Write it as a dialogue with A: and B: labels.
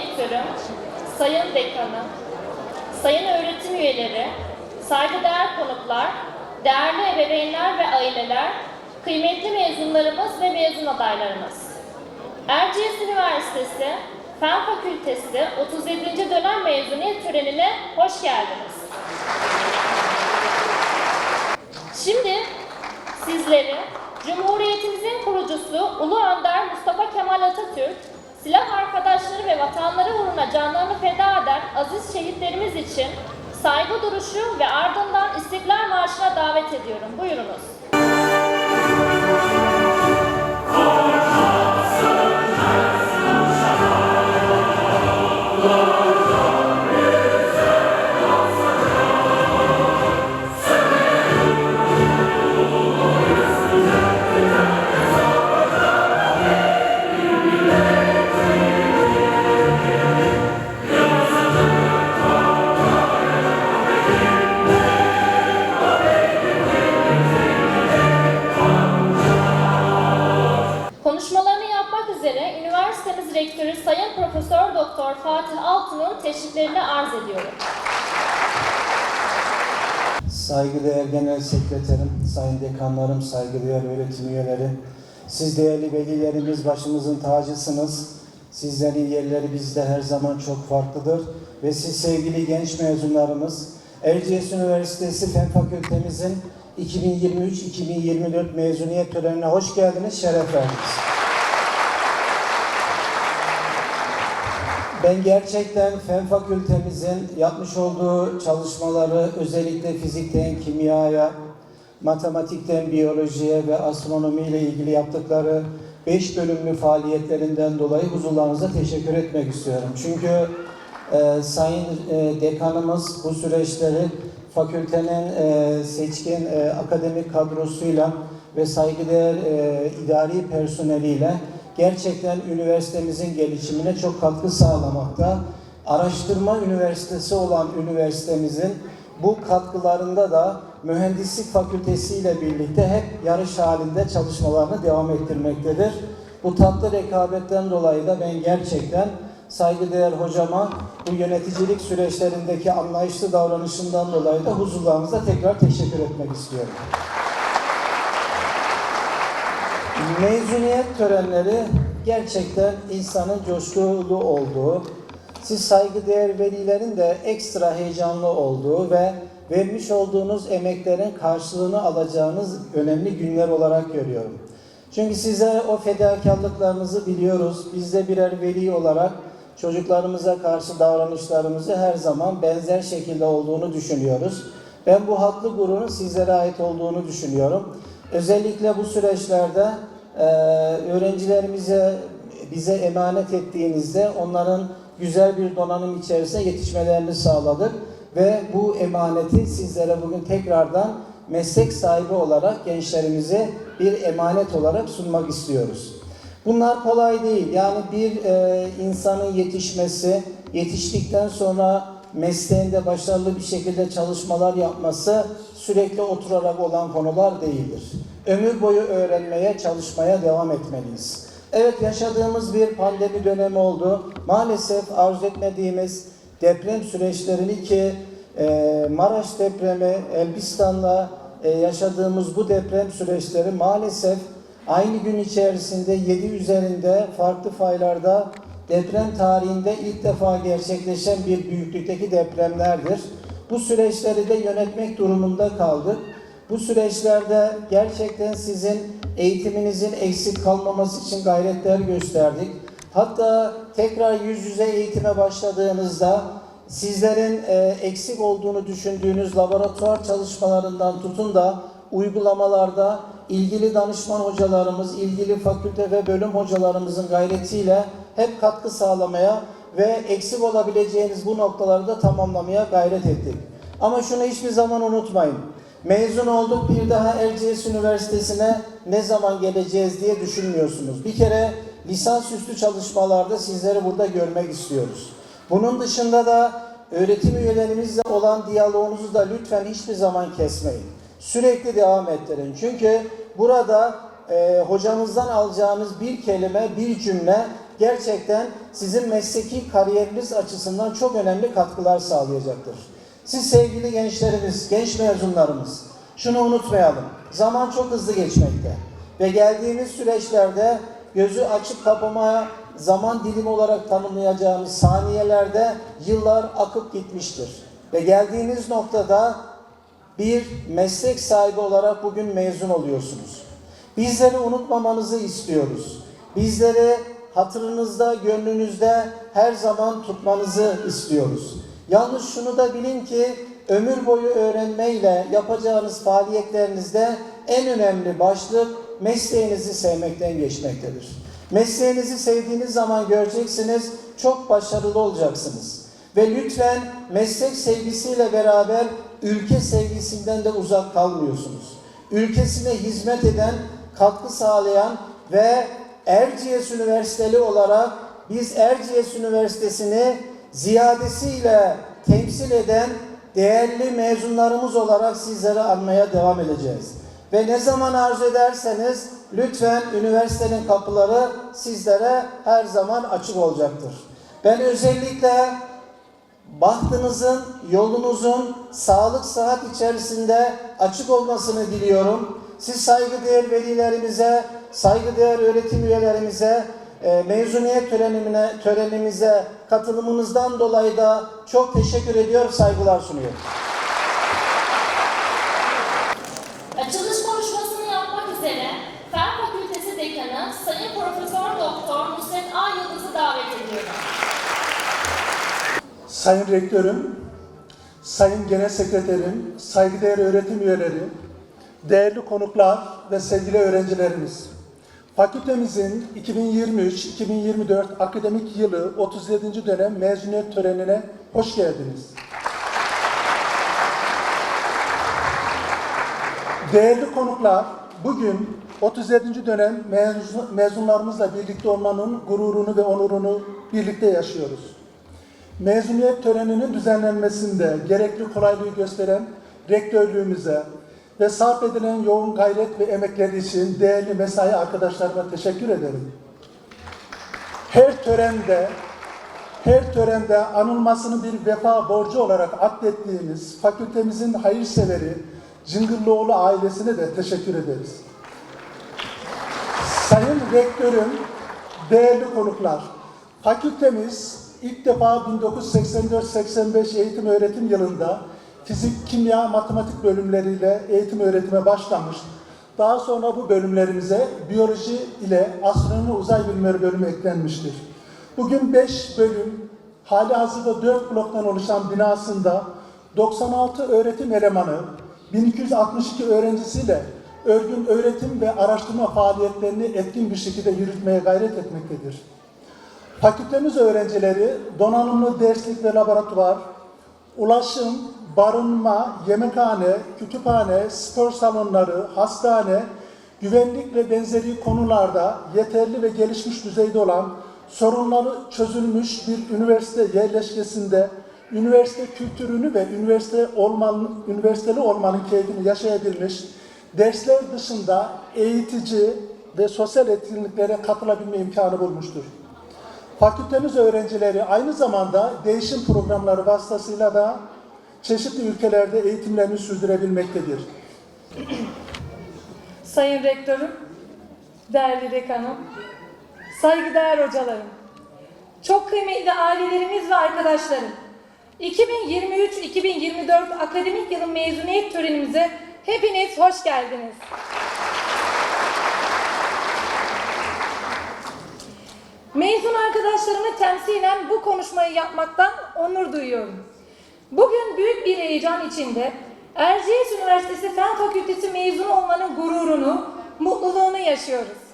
A: rektörüm, sayın dekanım, sayın öğretim üyeleri, saygıdeğer konuklar, değerli ebeveynler ve aileler, kıymetli mezunlarımız ve mezun adaylarımız. Erciyes Üniversitesi Fen Fakültesi 37. dönem mezuniyet törenine hoş geldiniz. Ve vatanları uğruna canlarını feda eden aziz şehitlerimiz için saygı duruşu ve ardından İstiklal Marşı'na davet ediyorum. Buyurunuz. Üniversitemiz rektörü Sayın Profesör Doktor Fatih Altun'un teşriflerini arz ediyorum.
B: Saygıdeğer Genel Sekreterim, Sayın Dekanlarım, saygıdeğer öğretim üyeleri, siz değerli velilerimiz başımızın tacısınız. Sizlerin yerleri bizde her zaman çok farklıdır. Ve siz sevgili genç mezunlarımız, Erciyes Üniversitesi Fen Fakültemizin 2023-2024 mezuniyet törenine hoş geldiniz, şeref verdiniz. Ben gerçekten Fen Fakültemizin yapmış olduğu çalışmaları özellikle fizikten kimyaya, matematikten biyolojiye ve astronomi ile ilgili yaptıkları 5 bölümlü faaliyetlerinden dolayı huzurlarınıza teşekkür etmek istiyorum. Çünkü e, Sayın e, Dekanımız bu süreçleri fakültenin e, seçkin e, akademik kadrosuyla ve saygıdeğer e, idari personeliyle gerçekten üniversitemizin gelişimine çok katkı sağlamakta. Araştırma üniversitesi olan üniversitemizin bu katkılarında da mühendislik fakültesi ile birlikte hep yarış halinde çalışmalarını devam ettirmektedir. Bu tatlı rekabetten dolayı da ben gerçekten saygıdeğer hocama bu yöneticilik süreçlerindeki anlayışlı davranışından dolayı da huzurlarınızda tekrar teşekkür etmek istiyorum. Mezuniyet törenleri gerçekten insanın coşkulu olduğu, siz saygıdeğer velilerin de ekstra heyecanlı olduğu ve vermiş olduğunuz emeklerin karşılığını alacağınız önemli günler olarak görüyorum. Çünkü size o fedakarlıklarınızı biliyoruz. Biz de birer veli olarak çocuklarımıza karşı davranışlarımızı her zaman benzer şekilde olduğunu düşünüyoruz. Ben bu haklı gururun sizlere ait olduğunu düşünüyorum. Özellikle bu süreçlerde e, öğrencilerimize bize emanet ettiğinizde onların güzel bir donanım içerisinde yetişmelerini sağladık ve bu emaneti sizlere bugün tekrardan meslek sahibi olarak gençlerimize bir emanet olarak sunmak istiyoruz. Bunlar kolay değil. Yani bir e, insanın yetişmesi, yetiştikten sonra mesleğinde başarılı bir şekilde çalışmalar yapması sürekli oturarak olan konular değildir. Ömür boyu öğrenmeye, çalışmaya devam etmeliyiz. Evet yaşadığımız bir pandemi dönemi oldu. Maalesef arzu etmediğimiz deprem süreçlerini ki e, Maraş depremi, Elbistan'la e, yaşadığımız bu deprem süreçleri maalesef aynı gün içerisinde 7 üzerinde farklı faylarda deprem tarihinde ilk defa gerçekleşen bir büyüklükteki depremlerdir. Bu süreçleri de yönetmek durumunda kaldık. Bu süreçlerde gerçekten sizin eğitiminizin eksik kalmaması için gayretler gösterdik. Hatta tekrar yüz yüze eğitime başladığınızda sizlerin e, eksik olduğunu düşündüğünüz laboratuvar çalışmalarından tutun da uygulamalarda ilgili danışman hocalarımız, ilgili fakülte ve bölüm hocalarımızın gayretiyle hep katkı sağlamaya ve eksik olabileceğiniz bu noktaları da tamamlamaya gayret ettik. Ama şunu hiçbir zaman unutmayın. Mezun olduk bir daha Erciyes Üniversitesi'ne ne zaman geleceğiz diye düşünmüyorsunuz. Bir kere lisansüstü çalışmalarda sizleri burada görmek istiyoruz. Bunun dışında da öğretim üyelerimizle olan diyaloğunuzu da lütfen hiçbir zaman kesmeyin. Sürekli devam ettirin. Çünkü burada e, hocamızdan alacağınız bir kelime, bir cümle gerçekten sizin mesleki kariyeriniz açısından çok önemli katkılar sağlayacaktır. Siz sevgili gençlerimiz, genç mezunlarımız, şunu unutmayalım. Zaman çok hızlı geçmekte ve geldiğimiz süreçlerde gözü açıp kapamaya zaman dilimi olarak tanımlayacağımız saniyelerde yıllar akıp gitmiştir. Ve geldiğiniz noktada bir meslek sahibi olarak bugün mezun oluyorsunuz. Bizleri unutmamanızı istiyoruz. Bizleri hatırınızda, gönlünüzde her zaman tutmanızı istiyoruz. Yalnız şunu da bilin ki ömür boyu öğrenmeyle yapacağınız faaliyetlerinizde en önemli başlık mesleğinizi sevmekten geçmektedir. Mesleğinizi sevdiğiniz zaman göreceksiniz çok başarılı olacaksınız. Ve lütfen meslek sevgisiyle beraber ülke sevgisinden de uzak kalmıyorsunuz. Ülkesine hizmet eden, katkı sağlayan ve Erciyes Üniversiteli olarak biz Erciyes Üniversitesi'ni ziyadesiyle temsil eden değerli mezunlarımız olarak sizlere anmaya devam edeceğiz. Ve ne zaman arzu ederseniz lütfen üniversitenin kapıları sizlere her zaman açık olacaktır. Ben özellikle bahtınızın, yolunuzun sağlık sıhhat içerisinde açık olmasını diliyorum. Siz saygıdeğer velilerimize, saygıdeğer öğretim üyelerimize, e, mezuniyet törenine, törenimize katılımınızdan dolayı da çok teşekkür ediyor, saygılar sunuyorum.
A: Açılış konuşmasını yapmak üzere Fen Fakültesi Dekanı Sayın Profesör Doktor Nusret A. Yıldız'ı davet ediyorum.
C: Sayın Rektörüm, Sayın Genel Sekreterim, saygıdeğer öğretim üyeleri, değerli konuklar ve sevgili öğrencilerimiz. Fakültemizin 2023-2024 akademik yılı 37. dönem mezuniyet törenine hoş geldiniz. Değerli konuklar, bugün 37. dönem mezun, mezunlarımızla birlikte olmanın gururunu ve onurunu birlikte yaşıyoruz. Mezuniyet töreninin düzenlenmesinde gerekli kolaylığı gösteren rektörlüğümüze ve sarf edilen yoğun gayret ve emekleri için değerli mesai arkadaşlarıma teşekkür ederim. Her törende her törende anılmasını bir vefa borcu olarak addettiğimiz fakültemizin hayırseveri Cıngırlıoğlu ailesine de teşekkür ederiz. Sayın Rektörüm, değerli konuklar, fakültemiz ilk defa 1984-85 eğitim öğretim yılında fizik, kimya, matematik bölümleriyle eğitim öğretime başlamış. Daha sonra bu bölümlerimize biyoloji ile astronomi uzay bilimleri bölümü eklenmiştir. Bugün 5 bölüm, hali hazırda 4 bloktan oluşan binasında 96 öğretim elemanı, 1262 öğrencisiyle örgün öğretim ve araştırma faaliyetlerini etkin bir şekilde yürütmeye gayret etmektedir. Fakültemiz öğrencileri donanımlı derslik ve laboratuvar, ulaşım, barınma, yemekhane, kütüphane, spor salonları, hastane, güvenlik ve benzeri konularda yeterli ve gelişmiş düzeyde olan sorunları çözülmüş bir üniversite yerleşkesinde üniversite kültürünü ve üniversite olmanın, üniversiteli olmanın keyfini yaşayabilmiş, dersler dışında eğitici ve sosyal etkinliklere katılabilme imkanı bulmuştur. Fakültemiz öğrencileri aynı zamanda değişim programları vasıtasıyla da çeşitli ülkelerde eğitimlerini sürdürebilmektedir.
D: Sayın Rektörüm, değerli dekanım, saygıdeğer hocalarım, çok kıymetli ailelerimiz ve arkadaşlarım, 2023-2024 akademik yılın mezuniyet törenimize hepiniz hoş geldiniz. Mezun arkadaşlarımı temsilen bu konuşmayı yapmaktan onur duyuyorum. Bugün büyük bir heyecan içinde Erciyes Üniversitesi Fen Fakültesi mezunu olmanın gururunu, mutluluğunu yaşıyoruz.